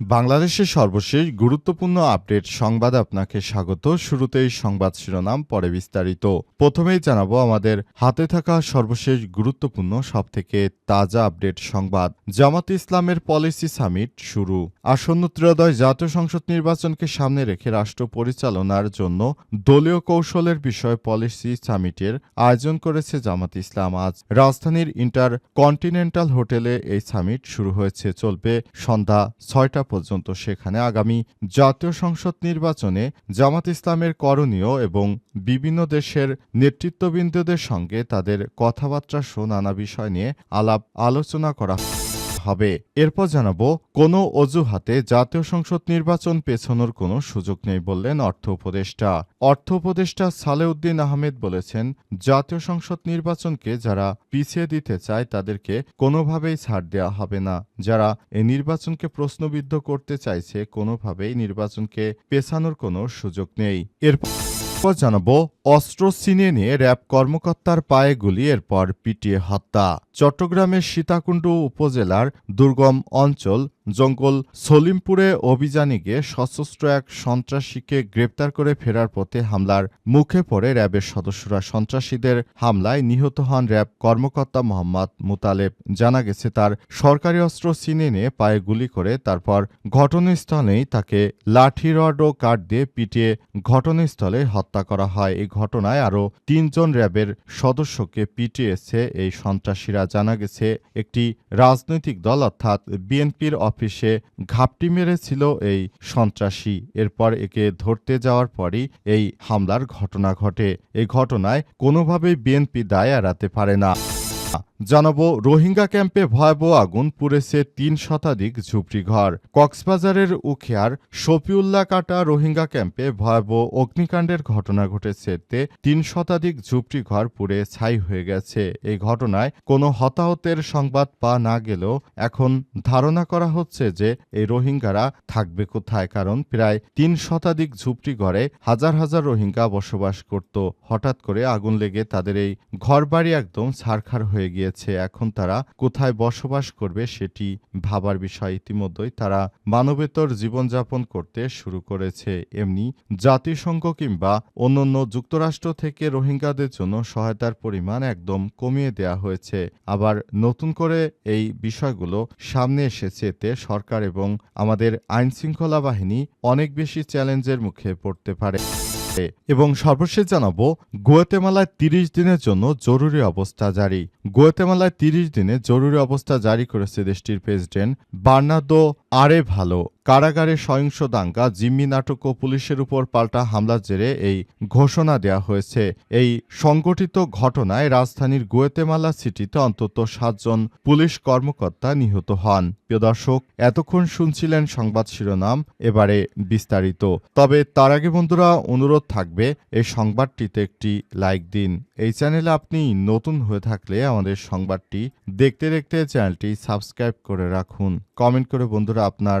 বাংলাদেশের সর্বশেষ গুরুত্বপূর্ণ আপডেট সংবাদ আপনাকে স্বাগত। শুরুতেই সংবাদ শিরোনাম, পরে বিস্তারিত। প্রথমেই জানাব আমাদের হাতে থাকা সর্বশেষ গুরুত্বপূর্ণ, সবথেকে তাজা আপডেট সংবাদ। জামাত ইসলামের পলিসি সামিট শুরু। আসন্ন ত্রয়োদয় জাতীয় সংসদ নির্বাচনকে সামনে রেখে রাষ্ট্র পরিচালনার জন্য দলীয় কৌশলের বিষয় পলিসি সামিটের আয়োজন করেছে জামাত ইসলাম। আজ রাজধানীর ইন্টার কন্টিনেন্টাল হোটেলে এই সামিট শুরু হয়েছে। চলবে সন্ধ্যা ছয়টা পর্যন্ত সেখানে আগামী জাতীয় সংসদ নির্বাচনে জামাত ইসলামের করণীয় এবং বিভিন্ন দেশের নেতৃত্ববৃন্দদের সঙ্গে তাদের কথাবার্তা শো নানা বিষয় নিয়ে আলাপ আলোচনা করা হবে। এরপর জানাব, কোনো অজুহাতে জাতীয় সংসদ নির্বাচন পেছনোর কোনো সুযোগ নেই বললেন অর্থ উপদেষ্টা। অর্থ উপদেষ্টা সালেউদ্দিন আহমেদ বলেছেন, জাতীয় সংসদ নির্বাচনকে যারা পিছিয়ে দিতে চায় তাদেরকে কোনোভাবেই ছাড় দেওয়া হবে না। যারা এই নির্বাচনকে প্রশ্নবিদ্ধ করতে চাইছে কোনোভাবেই নির্বাচনকে পেছানোর কোনো সুযোগ নেই। এরপর জানাব, অস্ত্র ছিনিয়ে নিয়ে র্যাব কর্মকর্তার পায়ে গুলি এরপর পিটিয়ে হত্যা। চট্টগ্রামের সীতাকুণ্ড উপজেলার দুর্গম অঞ্চল জঙ্গল সলিমপুরে অভিযানে গিয়ে সশস্ত্র এক সন্ত্রাসীকে গ্রেপ্তার করে ফেরার পথে হামলার মুখে পড়ে র্যাবের সদস্যরা। সন্ত্রাসীদের হামলায় নিহত হন র্যাব কর্মকর্তা মোহাম্মদ মুতালেব। জানা গেছে, তার সরকারি অস্ত্র ছিনিয়ে নিয়ে পায়ে গুলি করে তারপর ঘটনাস্থলেই তাকে লাঠি, রড ও কাঠ দিয়ে পিটিয়ে ঘটনাস্থলে হত্যা করা হয়। এই ঘটনায় আরও তিনজন র্যাবের সদস্যকে পিটিয়েছে এই সন্ত্রাসীরা। জানা গেছে, একটি রাজনৈতিক দল অর্থাৎ বিএনপির অফিসে ঘাপটি মেরেছিল এই সন্ত্রাসী। এরপর একে ধরতে যাওয়ার পরই এই হামলার ঘটনা ঘটে। এই ঘটনায় কোনোভাবেই বিএনপি দায় এড়াতে পারে না। জানাব, রোহিঙ্গা ক্যাম্পে ভয়াবহ আগুন পুড়েছে তিন শতাধিক ঝুপড়িঘর। কক্সবাজারের উখিয়ার শফিউল্লাহ কাটা রোহিঙ্গা ক্যাম্পে ভয়াবহ অগ্নিকাণ্ডের ঘটনা ঘটেছে। এতে তিন শতাধিক ঝুপড়িঘর পুড়ে ছাই হয়ে গেছে। এই ঘটনায় কোনো হতাহতের সংবাদ পাওয়া না গেলেও এখন ধারণা করা হচ্ছে যে এই রোহিঙ্গারা থাকবে কোথায়, কারণ প্রায় তিন শতাধিক ঝুপড়িঘরে হাজার হাজার রোহিঙ্গা বসবাস করত। হঠাৎ করে আগুন লেগে তাদের এই ঘরবাড়ি একদম ছারখার হয়ে গিয়েছে এখন তারা কোথায় বসবাস করবে সেটি ভাবার বিষয়। ইতিমধ্যেই তারা মানবেতর জীবনযাপন করতে শুরু করেছে। এমনি জাতিসংঘ কিংবা অন্যান্য যুক্তরাষ্ট্র থেকে রোহিঙ্গাদের জন্য সহায়তার পরিমাণ একদম কমিয়ে দেওয়া হয়েছে। আবার নতুন করে এই বিষয়গুলো সামনে এসেছে। এতে সরকার এবং আমাদের আইনশৃঙ্খলা বাহিনী অনেক বেশি চ্যালেঞ্জের মুখে পড়তে পারে। এবং সর্বশেষ জানাব, গুয়াতেমালায় তিরিশ দিনের জন্য জরুরি অবস্থা জারি। গুয়াতেমালায় তিরিশ দিনে জরুরি অবস্থা জারি করেছে দেশটির প্রেসিডেন্ট বার্নাদো আরে ভালো কারাগারে সহিংস দাঙ্গা জিম্মি নাটক ও পুলিশের উপর পাল্টা হামলার জেরে এই ঘোষণা দেয়া হয়েছে। এই সংগঠিত ঘটনায় রাজধানীর গুয়েতেমালা সিটিতে অন্তত সাতজন পুলিশ কর্মকর্তা নিহত হন। প্রিয় দর্শক, এতক্ষণ শুনছিলেন সংবাদ শিরোনাম, এবারে বিস্তারিত। তবে তার আগে বন্ধুরা, অনুরোধ থাকবে, এই সংবাদটিতে একটি লাইক দিন। এই চ্যানেলে আপনি নতুন হয়ে থাকলে আমাদের সংবাদটি দেখতে দেখতে চ্যানেলটি সাবস্ক্রাইব করে রাখুন। কমেন্ট করে বন্ধুরা, আপনার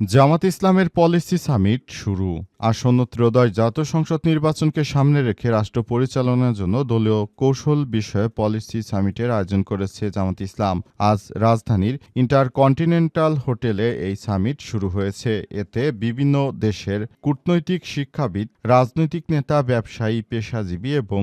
জামাত ইসলামের পলিসি সামিট শুরু। আসন্ন ত্রয়োদশ জাতীয় সংসদ নির্বাচনকে সামনে রেখে রাষ্ট্র পরিচালনার জন্য দলীয় কৌশল বিষয়ে পলিসি সামিটের আয়োজন করেছে জামাত ইসলাম। আজ রাজধানীর ইন্টারকন্টিনেন্টাল হোটেলে এই সামিট শুরু হয়েছে। এতে বিভিন্ন দেশের কূটনৈতিক শিক্ষাবিদ, রাজনৈতিক নেতা, ব্যবসায়ী, পেশাজীবী এবং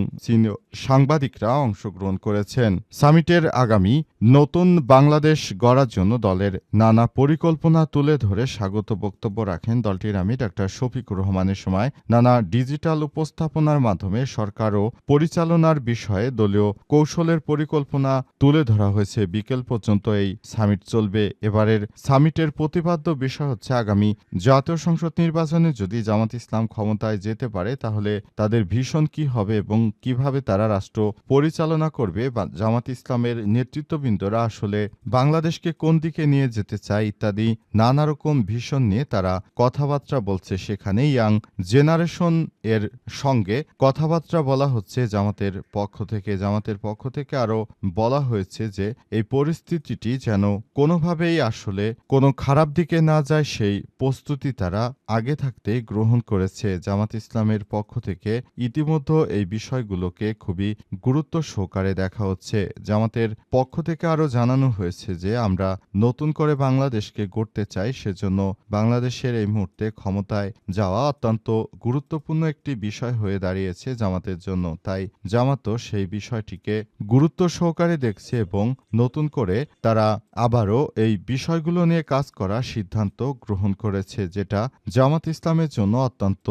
সাংবাদিকরা অংশগ্রহণ করেছেন। সামিটের আগামী নতুন বাংলাদেশ গড়ার জন্য দলের নানা পরিকল্পনা তুলে ধরে স্বাগত বক্তব্য রাখেন দলটির আমি ডাক্তার শফিকুর রহমানের সময়। নানা ডিজিটাল উপস্থাপনার মাধ্যমে সরকার ও পরিচালনার বিষয়ে দলীয় কৌশলের পরিকল্পনা তুলে ধরা হয়েছে। বিকেল পর্যন্ত এই সামিট চলবে। এবারের সামিটের প্রতিপাদ্য বিষয় হচ্ছে আগামী জাতীয় সংসদ নির্বাচনে যদি জামাত ইসলাম ক্ষমতায় যেতে পারে, তাহলে তাদের ভীষণ কি হবে এবং কীভাবে তারা রাষ্ট্র পরিচালনা করবে? বা জামাত ইসলামের নেতৃত্ববৃন্দরা আসলে বাংলাদেশকে কোন দিকে নিয়ে যেতে চায় ইত্যাদি নানা রকম ভীষণ নিয়ে তারা কথাবার্তা বলছে সেখানে। ইয়াং জেনারেশন এর সঙ্গে কথাবার্তা বলা হচ্ছে জামাতের পক্ষ থেকে। জামাতের পক্ষ থেকে আরও বলা হয়েছে যে, এই পরিস্থিতিটি যেন কোনোভাবেই আসলে কোনো খারাপ দিকে না যায়, সেই প্রস্তুতি তারা আগে থাকতেই গ্রহণ করেছে। জামাত ইসলামের পক্ষ থেকে ইতিমধ্যে এই বিষয়গুলোকে খুবই গুরুত্ব সহকারে দেখা হচ্ছে। জামাতের পক্ষ থেকে আরও জানানো হয়েছে যে, আমরা নতুন করে বাংলাদেশকে গড়তে চাই, সেজন্য বাংলাদেশের এই মুহূর্তে ক্ষমতায় যাওয়া অত্যন্ত গুরুত্বপূর্ণ একটি বিষয় হয়ে দাঁড়িয়েছে জামাতের জন্য। তাই জামাতও সেই বিষয়টিকে গুরুত্ব সহকারে দেখছে এবং নতুন করে তারা আবারও এই বিষয়গুলো নিয়ে কাজ করার সিদ্ধান্ত গ্রহণ করেছে, যেটা জামাত ইসলামের জন্য অত্যন্ত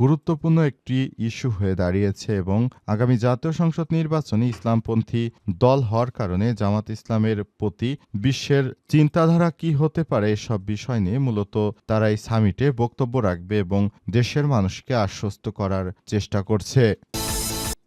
গুরুত্বপূর্ণ একটি ইস্যু হয়ে দাঁড়িয়েছে এবং আগামী জাতীয় সংসদ নির্বাচনে ইসলামপন্থী দল হওয়ার কারণে জামাত ইসলামের প্রতি বিশ্বের চিন্তাধারা কি হতে পারে এসব বিষয় নিয়ে মূলত তারাই সামিটে বক্তব্য রাখবে এবং দেশের মানুষকে আশ্বস্ত করার চেষ্টা করছে।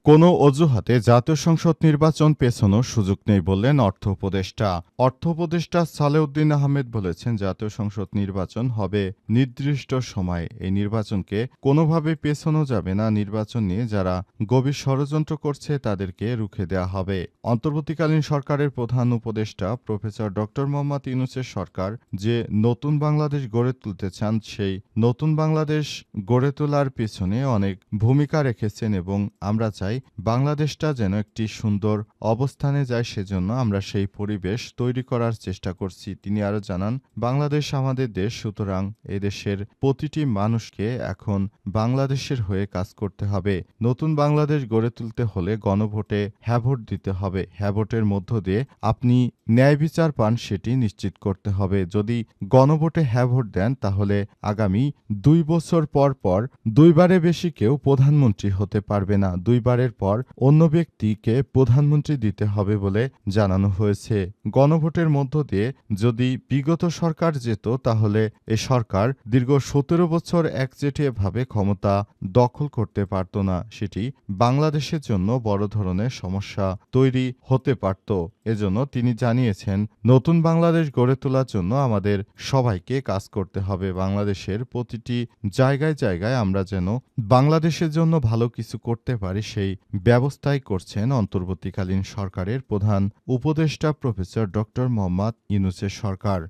কোনো অজুহাতে জাতীয় সংসদ নির্বাচন পেছানোর সুযোগ নেই বললেন অর্থ উপদেষ্টা। অর্থ উপদেষ্টা সালেউদ্দিন আহমেদ বলেছেন, জাতীয় সংসদ নির্বাচন হবে নির্দিষ্ট সময়ে। এই নির্বাচনকে কোনোভাবে পেছানো যাবে না। নির্বাচন নিয়ে যারা গভীর ষড়যন্ত্র করছে, তাদেরকে রুখে দেওয়া হবে। অন্তর্বর্তীকালীন সরকারের প্রধান উপদেষ্টা প্রফেসর ডক্টর মোহাম্মদ ইউনুসের সরকার যে নতুন বাংলাদেশ গড়ে তুলতে চান, সেই নতুন বাংলাদেশ গড়ে তোলার পেছনে অনেক ভূমিকা রেখেছেন এবং আমরা চাই বাংলাদেশটা যেন একটি সুন্দর অবস্থানে যায় সেজন্য আমরা সেই পরিবেশ তৈরি করার চেষ্টা করছি। তিনি আরও জানান, বাংলাদেশ আমাদের দেশ, সুতরাং এদেশের প্রতিটি মানুষকে এখন বাংলাদেশের হয়ে কাজ করতে হবে। নতুন বাংলাদেশ গড়ে তুলতে হলে গণভোটে হ্যাভোট দিতে হবে। হ্যাভোটের মধ্য দিয়ে আপনি ন্যায় বিচার পান সেটি নিশ্চিত করতে হবে। যদি গণভোটে হ্যাঁ ভোট দেন, তাহলে আগামী দুই বছর পর পর দুইবারে বেশি কেউ প্রধানমন্ত্রী হতে পারবে না। দুইবারের পর অন্য ব্যক্তিকে প্রধানমন্ত্রী দিতে হবে বলে জানানো হয়েছে। গণভোটের মধ্য দিয়ে যদি বিগত সরকার যেত, তাহলে এ সরকার দীর্ঘ সতেরো বছর একচেটিয়াভাবে ক্ষমতা দখল করতে পারত না। সেটি বাংলাদেশের জন্য বড় ধরনের সমস্যা তৈরি হতে পারত। এজন্য তিনি জানিয়েছেন, নতুন বাংলাদেশ গড়ে তোলার জন্য আমাদের সবাইকে কাজ করতে হবে। বাংলাদেশের প্রতিটি জায়গায় জায়গায় আমরা যেন বাংলাদেশের জন্য ভালো কিছু করতে পারি, সেই ব্যবস্থাই করছেন অন্তর্বর্তীকালীন সরকারের প্রধান উপদেষ্টা প্রফেসর ডক্টর মোহাম্মদ ইউনুসের সরকার।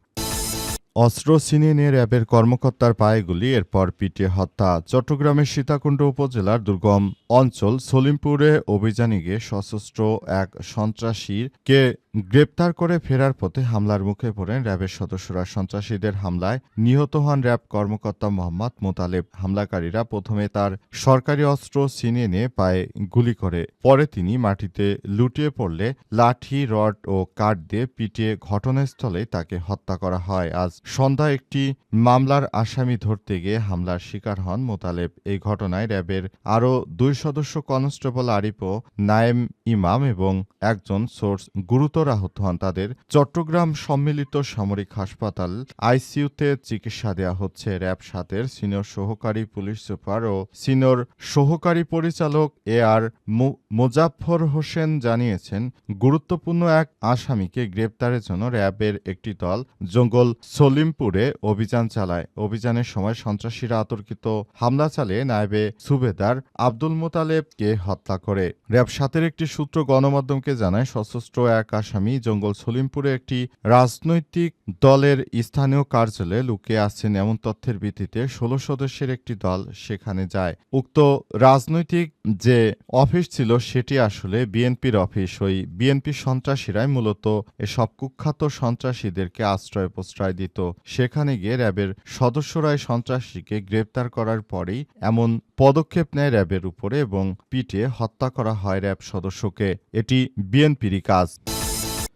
অস্ত্র ছিনিয়ে নিয়ে র্যাবের কর্মকর্তার পায়ে গুলি এরপর পিটিয়ে হত্যা। চট্টগ্রামের সীতাকুণ্ড উপজেলার দুর্গম অঞ্চল সলিমপুরে অভিযানে গিয়ে সশস্ত্র এক সন্ত্রাসীকে গ্রেপ্তার করে ফেরার পথে হামলার মুখে পড়েন র্যাবের সদস্যরা। সন্ত্রাসীদের হামলায় নিহত হন র্যাব কর্মকর্তা মোহাম্মদ মোতালেব। হামলাকারীরা প্রথমে তার সরকারি অস্ত্র ছিনিয়ে নিয়ে পায়ে গুলি করে। পরে তিনি মাটিতে লুটিয়ে পড়লে লাঠি, রড ও কাঠ দিয়ে পিটিয়ে ঘটনাস্থলে তাকে হত্যা করা হয়। আজ সন্ধ্যা একটি মামলার আসামি ধরতে গিয়ে হামলার শিকার হন মোতালেব। এই ঘটনায় র্যাবের আরও দুই সদস্য কনস্টেবল আরিফ ও নায়েম ইমাম এবং একজন সোর্স গুরুতর আহত হন তাদের। চট্টগ্রাম সম্মিলিত সামরিক হাসপাতাল আইসিইউতে চিকিৎসা দেওয়া হচ্ছে। র্যাব সাতের সিনিয়র সহকারী পুলিশ সুপার ও সিনিয়র সহকারী পরিচালক এ আর মু- মোজাফফর হোসেন জানিয়েছেন, গুরুত্বপূর্ণ এক আসামিকে গ্রেপ্তারের জন্য র্যাবের একটি দল জঙ্গল সলিমপুরে অভিযান চালায়। অভিযানের সময় সন্ত্রাসীরা আতর্কিত হামলা চালিয়ে নায়েবে সুবেদার আব্দুল মোতালেবকে হত্যা করে। র্যাব সাতের একটি সূত্র গণমাধ্যমকে জানায়, সশস্ত্র এক আসামি জঙ্গল সলিমপুরে একটি রাজনৈতিক দলের স্থানীয় কার্যালয়ে লুকিয়ে আছেন এমন তথ্যের ভিত্তিতে ষোলো সদস্যের একটি দল সেখানে যায়। উক্ত রাজনৈতিক যে অফিস ছিল সেটি আসলে বিএনপির অফিস। ওই বিএনপি সন্ত্রাসীরাই মূলত এসব কুখ্যাত সন্ত্রাসীদেরকে আশ্রয় প্রশ্রয় দিত। সেখানে গিয়ে র্যাবের সদস্যরাই সন্ত্রাসীকে গ্রেপ্তার করার পরেই এমন পদক্ষেপ নেয় র্যাবের উপরে এবং পিটিয়ে হত্যা করা হয় র্যাব সদস্যকে। এটি বিএনপিরই কাজ।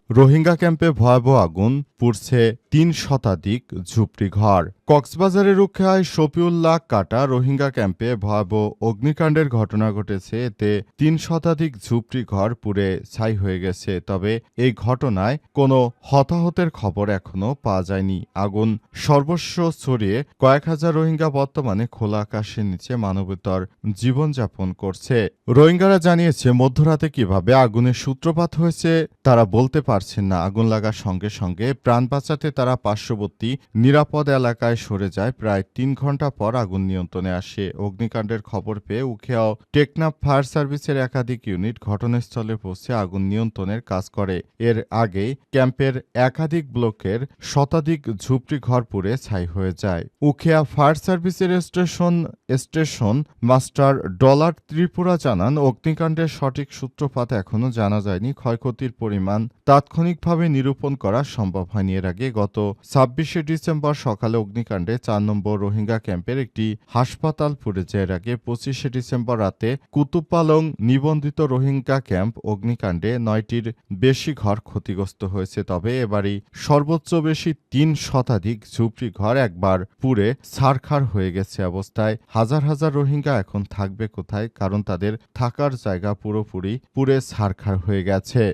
রোহিঙ্গা ক্যাম্পে ভয়াবহ আগুন পুড়ছে তিন শতাধিক ঝুপড়ি ঘর। কক্সবাজারের রুখায় শফিউল্লাহ কাটা রোহিঙ্গা ক্যাম্পে ভয়াবহ অগ্নিকাণ্ডের ঘটনা ঘটেছে। এতে তিন শতাধিক ঝুপড়ি ঘর পুড়ে ছাই হয়ে গেছে। তবে এই ঘটনায় কোনো হতাহতের খবর এখনও পাওয়া যায়নি। আগুন সর্বস্ব ছড়িয়ে কয়েক হাজার রোহিঙ্গা বর্তমানে খোলা আকাশের নিচে মানবতর জীবনযাপন করছে। রোহিঙ্গারা জানিয়েছে, মধ্যরাতে কীভাবে আগুনের সূত্রপাত হয়েছে তারা বলতে পারছেন না। আগুন লাগার সঙ্গে সঙ্গে প্রাণ বাঁচাতে তারা পার্শ্ববর্তী নিরাপদ এলাকায় সরে যায়। প্রায় তিন ঘণ্টা পর আগুন নিয়ন্ত্রণে আসে। অগ্নিকাণ্ডের খবর পেয়ে উখেয়াও টেকনাফ ফায়ার সার্ভিসের একাধিক ইউনিট ঘটনাস্থলে পৌঁছে আগুন নিয়ন্ত্রণের কাজ করে। এর আগে ক্যাম্পের একাধিক ব্লকের শতাধিক ঝুপড়ি ঘর পুড়ে ছাই হয়ে যায়। উখিয়া ফায়ার সার্ভিসের station station master Dollar Tripura জানান, অগ্নিকাণ্ডের সঠিক সূত্রপাত এখনও জানা যায়নি। ক্ষয়ক্ষতির পরিমাণ তাৎক্ষণিকভাবে নিরূপণ করা সম্ভব হয়নি। এর আগে গত ছাব্বিশে ডিসেম্বর সকালে অগ্নিকাণ্ডে চার নম্বর রোহিঙ্গা ক্যাম্পের একটি হাসপাতাল পুড়ে যায় এর আগে পঁচিশে ডিসেম্বর রাতে কুতুপালং নিবন্ধিত রোহিঙ্গা ক্যাম্প অগ্নিকাণ্ডে নয়টির বেশি ঘর ক্ষতিগ্রস্ত হয়েছে। তবে এবারই সর্বোচ্চ বেশি তিন শতাধিক ঝুপড়ি ঘর একবার পুড়ে ছারখার হয়ে গেছে অবস্থায়। হাজার হাজার রোহিঙ্গা এখন থাকবে কোথায়? কারণ তাদের থাকার জায়গা পুরোপুরি পুড়ে ছারখার হয়ে গেছে।